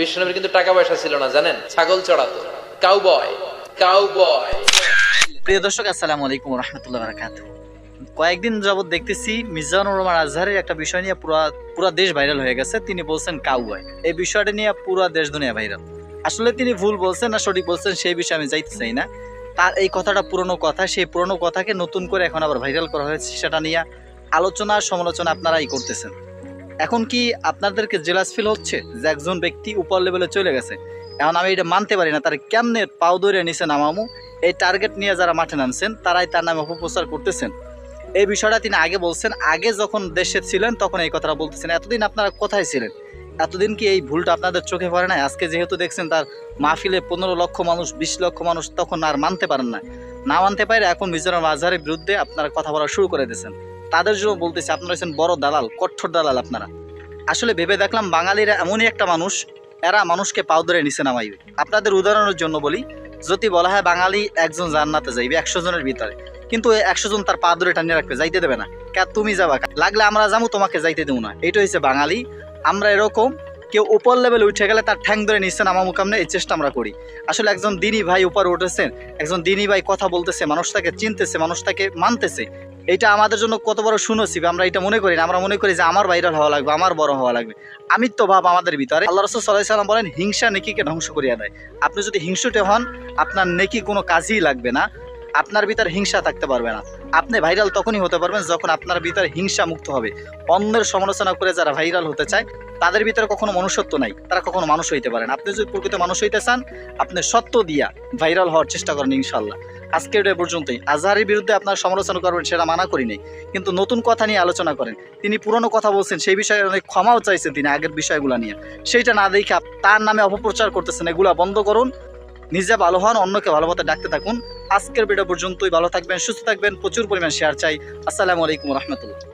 বিষ্ণুনবীর কিন্তু টাকা পয়সা ছিল না, জানেন? ছাগল চড়াতো। কাউ বয় কাউ বয় প্রিয় দর্শক, আসসালামু আলাইকুম রহমতুল্লাহ বারাকাত কয়েকদিন যাবত দেখতেছি মির্জানুর রহমান আজহারের একটা বিষয় নিয়ে পুরা পুরা দেশ ভাইরাল হয়ে গেছে। তিনি বলছেন কাউবয় এই বিষয়টা নিয়ে পুরা দেশ দুনিয়া ভাইরাল। আসলে তিনি ভুল বলছেন না সঠিক বলছেন সেই বিষয়ে আমি যাইতে চাই না। তার এই কথাটা পুরনো কথা, সেই পুরনো কথাকে নতুন করে এখন আবার ভাইরাল করা হয়েছে, সেটা নিয়ে আলোচনা সমালোচনা আপনারাই করতেছেন। এখন কি আপনাদেরকে জেলাস ফিল হচ্ছে যে একজন ব্যক্তি উপর লেভেলে চলে গেছে? এখন আমি এটা মানতে পারি না, তার কেমনে পাও ধরে নিছে নামামু এই টার্গেট নিয়ে যারা মাঠে নামছেন, তারাই তার নামে অপপ্রচার করতেছেন। এই বিষয়টা তিনি আগে বলছেন, আগে যখন দেশে ছিলেন, তখন এই কথাটা বলতেছেন। এতদিন আপনারা কোথায় ছিলেন? এতদিন কি এই ভুলটা আপনাদের চোখে পড়ে না আজকে যেহেতু দেখছেন তার মাহফিলে পনেরো লক্ষ মানুষ, বিশ লক্ষ মানুষ তখন আর মানতে পারেন না। না মানতে পারে এখন মিজোরাম আজহারের বিরুদ্ধে আপনারা কথা বলা শুরু করে দিয়েছেন। তাদের জন্য বলতেছি, আপনারা হচ্ছেন বড় দালাল, কঠোর দালাল আপনারা। আসলে ভেবে দেখলাম বাঙালিরা এমনই একটা মানুষ, এরা মানুষকে পাও ধরে নিচে নামাইবে আপনাদের উদাহরণের জন্য বলি, যদি বলা হয় বাঙালি একজন জান্নাতে যাইবে একশো জনের ভিতরে, কিন্তু একশো জন তার পা ধরে টানিয়ে রাখবে, যাইতে দেবে না। কে, তুমি যাবা লাগলে আমরা যাব, তোমাকে যাইতে দেবো না। এইটা হচ্ছে বাঙালি। আমরা এরকম কেউ উপর লেভেলে উঠে গেলে তার ঠ্যাং ধরে নিচ্ছেন আমার মুকামনে এই চেষ্টা আমরা করি। আসলে একজন দিনী ভাই উপরে উঠেছেন একজন দিনী ভাই কথা বলতেছে, মানুষ তাকে চিনতেছে, মানুষ তাকে মানতেছে। এটা আমাদের জন্য কত বড় শুনেছি আমরা এটা মনে করি না, আমরা মনে করি যে আমার ভাইরাল হওয়া লাগবে, আমার বড় হওয়া লাগবে। আমিত্ব ভাব আমাদের ভিতরে। আল্লাহ রসুল সাল্লাহ সাল্লাম বলেন, হিংসা নেকিকে ধ্বংস করিয়া দেয়। আপনি যদি হিংসুটে হন, আপনার নেকি কোনো কাজই লাগবে না। আপনার ভিতরে হিংসা থাকতে পারবে না। আপনি ভাইরাল তখনই হতে পারবেন যখন আপনার ভিতরে হিংসা মুক্ত হবে। অন্যের সমালোচনা করে যারা ভাইরাল হতে চায়, তাদের ভিতরে কখনো মনুষ্যত্ব নাই। তারা কখনো মানুষ হইতে পারেন আপনি যদি প্রকৃত মানুষ হইতে চান, আপনি সত্য দিয়া ভাইরাল হওয়ার চেষ্টা করেন ইনশাল্লাহ আজকে এটা পর্যন্তই। আজহারের বিরুদ্ধে আপনার সমালোচনা করবেন সেটা মানা করি নেই। কিন্তু নতুন কথা নিয়ে আলোচনা করেন। তিনি পুরনো কথা বলছেন, সেই বিষয়ে অনেক ক্ষমাও চাইছেন তিনি আগের বিষয়গুলো নিয়ে। সেইটা না দেখে তার নামে অপপ্রচার করতেছেন, এগুলা বন্ধ করুন। নিজে ভালো হন, অন্যকে ভালো মতো ডাকতে থাকুন। আজকের ভিডিও পর্যন্তই। ভালো থাকবেন সুস্থ থাকবেন প্রচুর পরিমাণ শেয়ার চাই। আসসালামু আলাইকুম রহমতুল্লাহ।